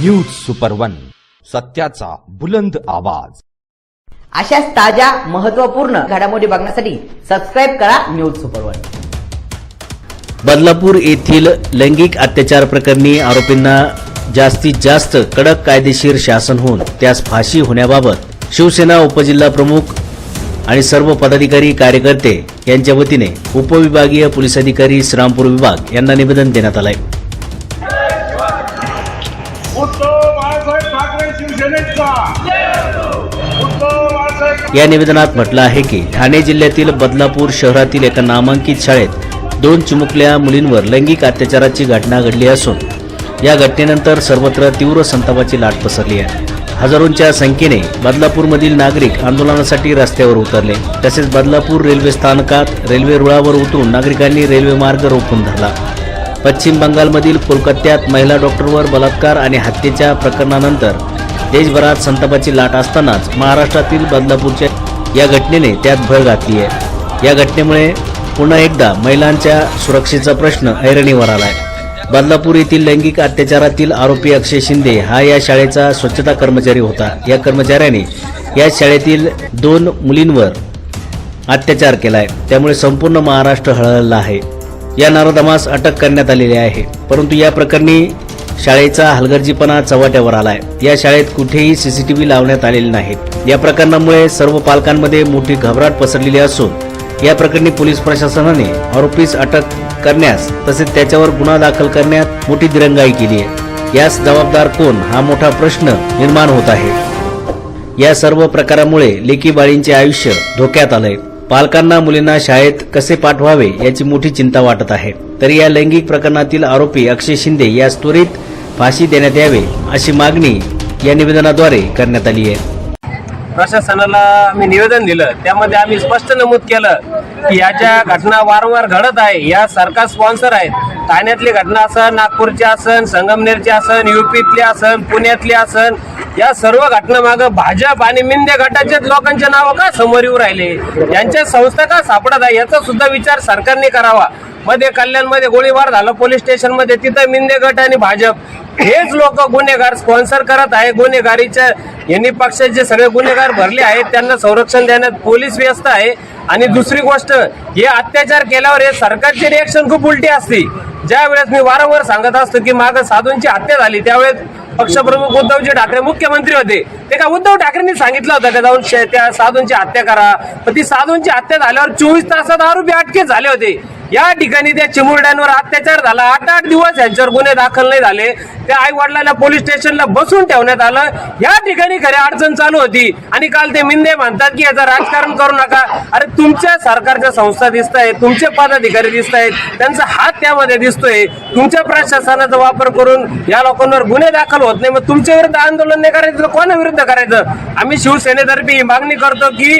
News super one सत्याचा बुलंद आवाज. अशाच ताज्या महत्त्वपूर्ण घडामोडी बघण्यासाठी सबस्क्राईब करा न्यूज सुपर वन बदलापूर येथील लैंगिक अत्याचार प्रकरणी आरोपींना जास्तीत जास्त कडक कायदेशीर शासन होऊन त्यास फाशी होण्याबाबत शिवसेना उपजिल्हा प्रमुख आणि सर्व पदाधिकारी कार्यकर्ते यांच्या वतीने उपविभागीय पोलीस अधिकारी श्रीरामपूर विभाग यांना निवेदन देण्यात आलंय. उद्धव बाळासाहेब ठाकरे शिवसेनेचा. या निवेदनात म्हटलं आहे की ठाणे जिल्ह्यातील बदलापूर शहरातील एका नामांकित शाळेत दोन चिमुकल्या मुलींवर लैंगिक अत्याचाराची घटना घडली असून या घटनेनंतर सर्वत्र तीव्र संतापाची लाट पसरली आहे. हजारोंच्या संख्येने बदलापूरमधील नागरिक आंदोलनासाठी रस्त्यावर उतरले. तसेच बदलापूर रेल्वे स्थानकात रेल्वे रुळावर उतरून नागरिकांनी रेल्वे मार्ग रोखून धरला. पश्चिम बंगालमधील कोलकात्यात महिला डॉक्टरवर बलात्कार आणि हत्येच्या प्रकरणानंतर देशभरात संतापाची लाट असतानाच महाराष्ट्रातील बदलापूरच्या या घटनेने त्यात भर घातली आहे या घटनेमुळे पुन्हा एकदा महिलांच्या सुरक्षेचा प्रश्न ऐरणीवर आला आहे बदलापूर येथील लैंगिक अत्याचारातील आरोपी अक्षय शिंदे हा या शाळेचा स्वच्छता कर्मचारी होता. या कर्मचाऱ्याने या शाळेतील दोन मुलींवर अत्याचार केला आहे त्यामुळे संपूर्ण महाराष्ट्र हळहळला आहे. या नराधमास अटक करण्यात आलेली आहे. परंतु या प्रकरणी शाळेचा हलगर्जीपणा चव्हाट्यावर आलाय. या शाळेत कुठेही सीसीटीव्ही लावण्यात आलेले नाहीत. या प्रकरणामुळे सर्व पालकांमध्ये मोठी घबराट पसरलेली असून या प्रकरणी पोलीस प्रशासनाने आरोपीस अटक करण्यास तसेच त्याच्यावर गुन्हा दाखल करण्यात मोठी दिरंगाई केली आहे. यास जबाबदार कोण हा मोठा प्रश्न निर्माण होत आहे. या सर्व प्रकारामुळे लेकी बाळींचे आयुष्य धोक्यात आलंय. पालकांना मुलींना शाळेत कसे पाठवावे याची मोठी चिंता वाटत आहे. तरी या लैंगिक प्रकरणातील आरोपी अक्षय शिंदे यास त्वरित फाशी देण्यात यावे अशी मागणी या निवेदनाद्वारे करण्यात आली आहे. प्रशासनाला आम्ही निवेदन दिलं. त्यामध्ये आम्ही स्पष्ट नमूद केलं की याच्या घटना वारंवार घडत आहे या सरकार स्पॉन्सर आहेत. ठाण्यातली घटना असन नागपूरची असन संगमनेरची असन युपीतली असन पुण्यातली असन या सर्व घटनामागं भाजप आणि मिंदे गटाचेच लोकांचे नाव का समोर येऊ राहिले? यांच्या संस्था का सापडत आहे? याचा सुद्धा विचार सरकारने करावा. मध्ये कल्याणमध्ये गोळीबार झाला पोलीस स्टेशनमध्ये तिथं मिंदे गट आणि भाजप. हेच लोक गुन्हेगार स्पॉन्सर करत आहे. गुन्हेगारीच्या यांनी पक्षाचे सगळे गुन्हेगार भरले आहेत. त्यांना संरक्षण देण्यात पोलीस व्यस्त आहे. आणि दुसरी गोष्ट हे अत्याचार केल्यावर हे सरकारची रिएक्शन खूप उलटी असते. ज्या वेळेस मी वारंवार सांगत असतो की माग साधूंची हत्या झाली त्यावेळेस पक्षप्रमुख उद्धवजी ठाकरे मुख्यमंत्री होते. ते का उद्धव ठाकरेंनी सांगितलं होतं का जाऊन शे- त्या साधूंची हत्या करा. पण ती साधूंची हत्या झाल्यावर चोवीस तासात आरोपी अटकेत झाले होते. या ठिकाणी त्या चिमुरड्यांवर अत्याचार झाला. आठ आठ दिवस यांच्यावर गुन्हे दाखल नाही झाले. त्या आई वडिलांना पोलीस स्टेशनला बसून ठेवण्यात आलं. या ठिकाणी खरी अडचण चालू होती. आणि काल ते मिंदे म्हणतात की याचं राजकारण करू नका. अरे तुमच्या सरकारच्या संस्था दिसत आहेत तुमचे पदाधिकारी दिसत आहेत त्यांचा हात त्यामध्ये दिसतोय. तुमच्या प्रशासनाचा वापर करून या लोकांवर गुन्हे दाखल होत नाही. मग तुमच्या विरुद्ध आंदोलन नाही करायचं? कोणाविरुद्ध कोणा विरुद्ध करायचं? आम्ही शिवसेनेतर्फे ही मागणी करतो की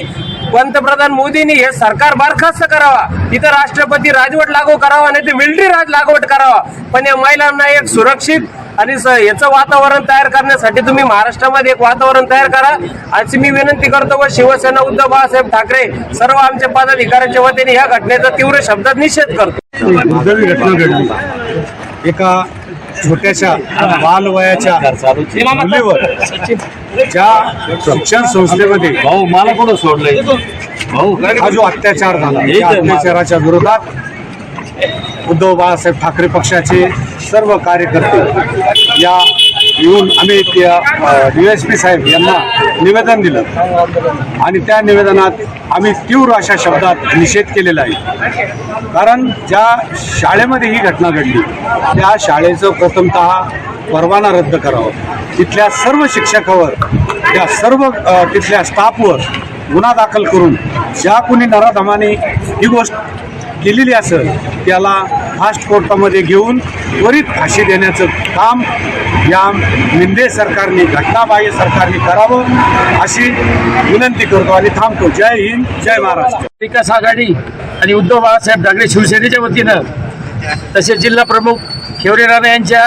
पंतप्रधान मोदींनी हे सरकार बरखास्त करावा. इथं राष्ट्रपती राजवट लागू करावा नाही तर मिलिटरी राज लागवट करावा. पण या महिलांना एक सुरक्षित आणि याचं वातावरण तयार करण्यासाठी तुम्ही महाराष्ट्रामध्ये एक वातावरण तयार करा. अशी मी विनंती करतो व शिवसेना उद्धव बाळासाहेब ठाकरे सर्व आमच्या पदाधिकाऱ्यांच्या वतीने या घटनेचा तीव्र शब्दात निषेध करतो. दुर्दैवी घटना घडली. एका छोट्याशा बालवयाच्या मुलीवर ज्या शिक्षण संस्थेमध्ये भाऊ मला कोण सोडलंय? भाऊ हा जो अत्याचार झाला त्या अत्याचाराच्या विरोधात उद्धव बाळासाहेब ठाकरे पक्षाचे सर्व कार्यकर्ते या येऊन आम्ही त्या डी एस पी साहेब यांना निवेदन दिलं. आणि त्या निवेदनात आम्ही तीव्र अशा शब्दात निषेध केलेला आहे. कारण ज्या शाळेमध्ये ही घटना घडली त्या शाळेचं प्रथमतः परवाना रद्द करावा. तिथल्या सर्व शिक्षकावर त्या सर्व तिथल्या स्टाफवर गुन्हा दाखल करून ज्या कुणी नराधमाने ही गोष्ट केलेली असेल त्याला फास्ट कोर्टामध्ये घेऊन त्वरित फाशी देण्याचं काम या मिंदे सरकारने घटनाबाह्य सरकारने करावं अशी विनंती करतो आणि थांबतो. जय हिंद जय महाराष्ट्र. विकास आघाडी आणि उद्धव बाळासाहेब ठाकरे शिवसेनेच्या वतीनं तसेच जिल्हा प्रमुख खेवरे राणे यांच्या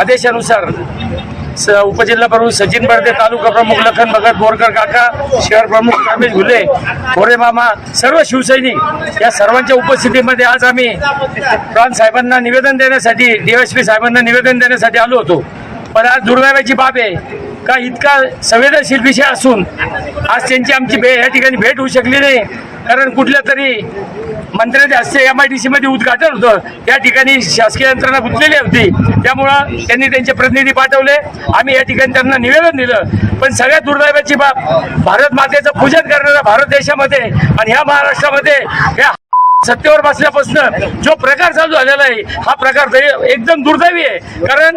आदेशानुसार उपजिल्हा प्रमुख सचिन बर्दे तालुका प्रमुख लखन भगत बोरकर काका शहर प्रमुख रमेश घुले मोरे मामा सर्व शिवसैनिक या सर्वांच्या उपस्थितीमध्ये आज आम्ही प्राण साहेबांना निवेदन देण्यासाठी डीएसपी साहेबांना निवेदन देण्यासाठी आलो होतो. पण आज दुर्दैवाची बाब आहे का इतका संवेदनशील विषय असून आज त्यांची आमची भे या ठिकाणी भेट होऊ शकली नाही. कारण कुठल्या तरी मंत्र्याच्या हस्ते एम आय डी मध्ये उद्घाटन होतं. या ठिकाणी शासकीय यंत्रणा गुंतलेली होती. त्यामुळं त्यांनी त्यांचे प्रतिनिधी पाठवले. आम्ही या ठिकाणी त्यांना निवेदन दिलं. पण सगळ्यात दुर्दैवाची बाब भारत मातेचं पूजन करणाऱ्या भारत देशामध्ये आणि ह्या महाराष्ट्रामध्ये ह्या सत्तेवर बसल्यापासून जो प्रकार चालू झालेला आहे हा प्रकार एकदम दुर्दैवी आहे. कारण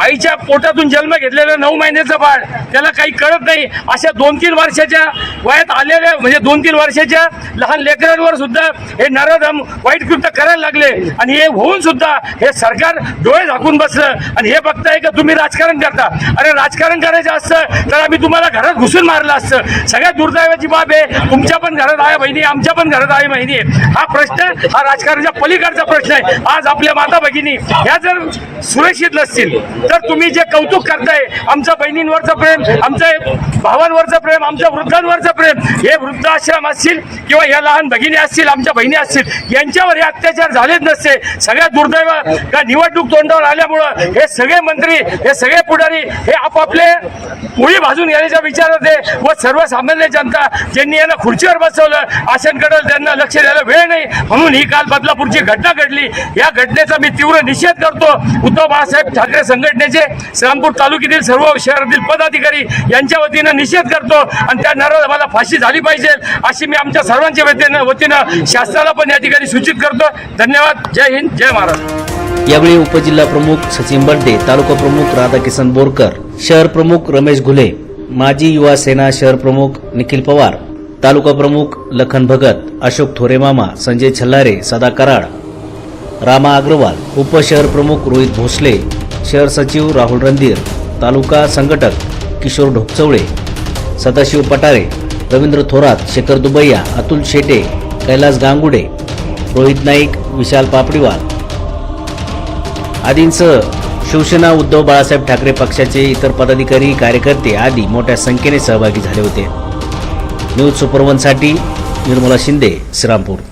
आईच्या पोटातून जन्म घेतलेलं नऊ महिन्याचं बाळ त्याला काही कळत नाही. अशा दोन तीन वर्षाच्या वयात आलेल्या म्हणजे दोन तीन वर्षाच्या लहान लेकरांवर सुद्धा हे नराधम वाईट कृत्य करायला लागले. आणि हे होऊन सुद्धा हे सरकार डोळे झाकून बसलं. आणि हे बघताय का तुम्ही राजकारण करता. अरे राजकारण करायचं असतं तर आम्ही तुम्हाला घरात घुसून मारलं असतं. सगळ्यात दुर्दैवाची बाब आहे तुमच्या पण घरात आहे बहिणी आमच्या पण घरात आहे बहिणी. हा प्रश्न हा राजकारणाच्या पलीकडचा प्रश्न आहे. आज आपल्या माता भगिनी ह्या जर सुरक्षित नसतील तर तुम्ही जे कौतुक करताय आमच्या बहिणींवरचं प्रेम आमच्या भावांवरचं प्रेम आमच्या वृद्धांवरचं प्रेम हे वृद्धाश्रम असतील किंवा या लहान भगिनी असतील आमच्या बहिणी असतील यांच्यावर हे अत्याचार झालेच नसते. सगळ्यात दुर्दैव का निवडणूक तोंडावर आल्यामुळं हे सगळे मंत्री हे सगळे पुढारी हे आपापले मुळी भाजून घेण्याच्या विचारात आहे व सर्वसामान्य जनता ज्यांनी यांना खुर्चीवर बसवलं आशनकडे त्यांना लक्ष द्यायला वेळ नाही. म्हणून ही काल बदलापूरची घटना घडली. या घटनेचा मी तीव्र निषेध करतो. उद्धव बाळासाहेब ठाकरे संघटनेचे श्रामपूर तालुक्यातील सर्व शहरातील पदाधिकारी यांच्या वतीनं निषेध करतो आणि त्या नराधमाला फाशी झाली पाहिजे अशी मी आमच्या सर्वांच्या वतीनं वतीनं शासनाला पण या ठिकाणी सूचित करतो. धन्यवाद. जय हिंद. जय महाराष्ट्र. यावेळी उपजिल्हा प्रमुख सचिन बर्डे तालुका प्रमुख राधाकिसन बोरकर शहर प्रमुख रमेश घुले माजी युवा सेना शहर प्रमुख निखिल पवार तालुका प्रमुख लखन भगत अशोक थोरेमामा संजय छल्लारे सदा कराड रामा अग्रवाल उपशहर प्रमुख रोहित भोसले शहर सचिव राहुल रणधीर तालुका संघटक किशोर ढोकचवळे सदाशिव पटारे रवींद्र थोरात शेखर दुबैया अतुल शेटे कैलास गांगुडे रोहित नाईक विशाल पापडीवाल. आदींसह शिवसेना उद्धव बाळासाहेब ठाकरे पक्षाचे इतर पदाधिकारी कार्यकर्ते आदी मोठ्या संख्येने सहभागी झाले होते. न्यूज सुपरवनसाठी निर्मला शिंदे श्रीरामपूर.